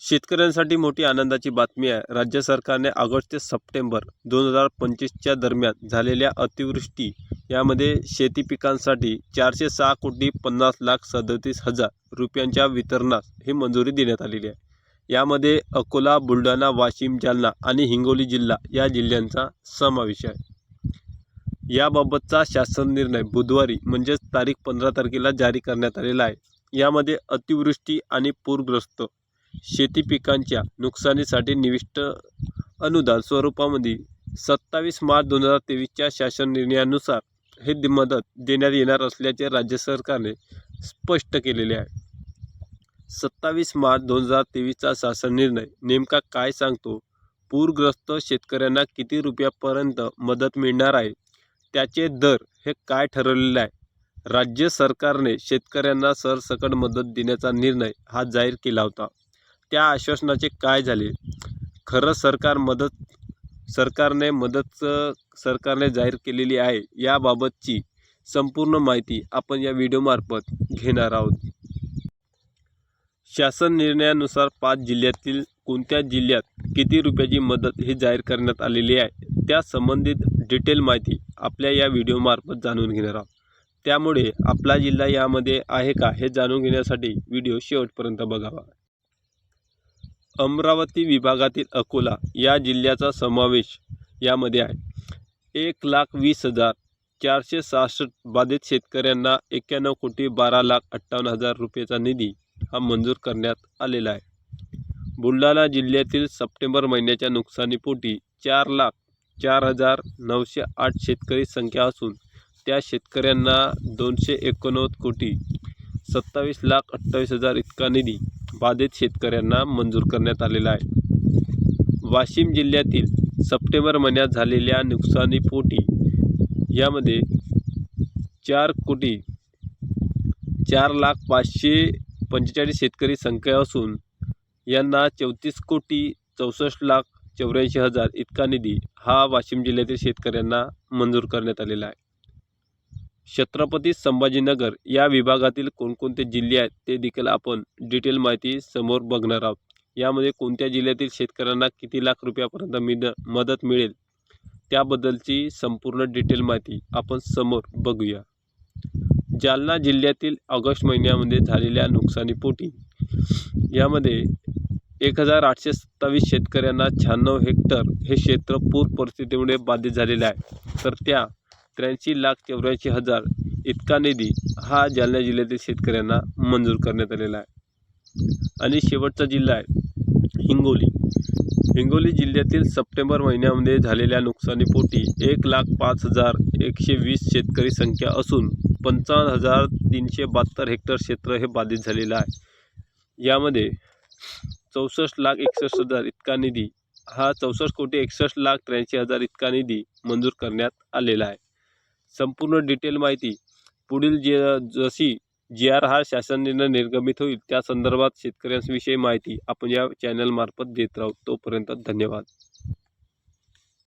शेतकऱ्यांसाठी मोठी आनंदाची बातमी आहे. राज्य सरकारने ऑगस्ट ते सप्टेंबर दोन हजार पंचवीसच्या दरम्यान झालेल्या अतिवृष्टी यामध्ये शेती पिकांसाठी चारशे सहा कोटी पन्नास लाख सदतीस हजार रुपयांच्या वितरणास ही मंजुरी देण्यात आलेली आहे. यामध्ये अकोला बुलढाणा वाशिम जालना आणि हिंगोली जिल्हा या जिल्ह्यांचा समावेश आहे. याबाबतचा शासन निर्णय बुधवारी म्हणजेच तारीख पंधरा तारखेला जारी करण्यात आलेला आहे. यामध्ये अतिवृष्टी आणि पूरग्रस्त शेती पिकांच्या नुकसानीसाठी निविष्ट अनुदान स्वरूपामध्ये सत्तावीस मार्च दोन हजार तेवीसच्या शासन निर्णयानुसार हे मदत देण्यात येणार असल्याचे राज्य सरकारने स्पष्ट केलेले आहे. सत्तावीस मार्च दोन हजार तेवीसचा शासन निर्णय नेमका काय सांगतो? पूरग्रस्त शेतकऱ्यांना किती रुपयापर्यंत मदत मिळणार आहे? त्याचे दर हे काय ठरवलेले आहे? राज्य सरकारने शेतकऱ्यांना सरसकट मदत देण्याचा निर्णय हा जाहीर केला होता. त्या आश्वासनाचे काय झाले? खरं सरकार मदत सरकारने मदत सरकारने जाहीर केलेली आहे याबाबतची संपूर्ण माहिती आपण या व्हिडिओमार्फत घेणार आहोत. शासन निर्णयानुसार पाच जिल्ह्यातील कोणत्या जिल्ह्यात किती रुपयाची मदत ही जाहीर करण्यात आलेली आहे त्या संबंधित डिटेल माहिती आपल्या या व्हिडिओमार्फत जाणून घेणार आहोत. त्यामुळे आपला जिल्हा यामध्ये आहे का हे जाणून घेण्यासाठी व्हिडिओ शेवटपर्यंत बघावा. अमरावती विभागातील अकोला या जिल्ह्याचा समावेश यामध्ये आहे. एक लाख वीस हजार चारशे सहासष्ट बाधित शेतकऱ्यांना एक्क्याण्णव कोटी बारा लाख अठ्ठावन्न हजार रुपयेचा निधी हा मंजूर करण्यात आलेला आहे. बुलढाणा जिल्ह्यातील सप्टेंबर महिन्याच्या नुकसानीपोटी चार लाख चार हजार नऊशे आठ शेतकरी संख्या असून त्या शेतकऱ्यांना दोनशे एकोणनव्वद कोटी सत्तावीस लाख अठ्ठावीस हजार इतका निधी बाधित शेतकऱ्यांना मंजूर करण्यात आलेला आहे. वाशिम जिल्ह्यातील सप्टेंबर महिन्यात झालेल्या नुकसानीपोटी यामध्ये चार कोटी चार लाख पाचशे पंचेचाळीस शेतकरी संख्या असून यांना चौतीस कोटी चौसष्ट लाख चौऱ्याऐंशी हजार इतका निधी हा वाशिम जिल्ह्यातील शेतकऱ्यांना मंजूर करण्यात आलेला आहे. छत्रपती संभाजीनगर या विभागातील कोणकोणते जिल्हे आहेत ते देखील आपण डिटेल माहिती समोर बघणार आहोत. यामध्ये कोणत्या जिल्ह्यातील शेतकऱ्यांना किती लाख रुपयापर्यंत मिद मदत मिळेल? त्याबद्दलची संपूर्ण डिटेल माहिती आपण समोर बघूया. जालना जिल्ह्यातील ऑगस्ट महिन्यामध्ये झालेल्या नुकसानीपोटी यामध्ये एक हजार आठशे सत्तावीस शेतकऱ्यांना शहाण्णव हेक्टर हे क्षेत्र पूर परिस्थितीमुळे बाधित झालेले आहे. तर त्या त्र्याऐंशी लाख चौऱ्याऐंशी हजार इतका निधी हा जालना जिल्ह्यातील शेतकऱ्यांना मंजूर करण्यात आलेला आहे. आणि शेवटचा जिल्हा आहे हिंगोली. हिंगोली जिल्ह्यातील सप्टेंबर महिन्यामध्ये झालेल्या नुकसानीपोटी एक लाख पाच हजार एकशे वीस शेतकरी संख्या असून पंचावन्न हजार तीनशे बहात्तर हेक्टर क्षेत्र हे बाधित झालेलं आहे. यामध्ये चौसष्ट लाख एकसष्ट हजार इतका निधी हा चौसष्ट कोटी एकसष्ट लाख त्र्याऐंशी हजार इतका निधी मंजूर करण्यात आलेला आहे. संपूर्ण डिटेल माहिती पुढील जे जशी जी आर हा शासन निर्णय निर्गमित होईल त्या संदर्भात शेतकऱ्यांविषयी माहिती आपण या चॅनलमार्फत देत राहू. तोपर्यंत धन्यवाद.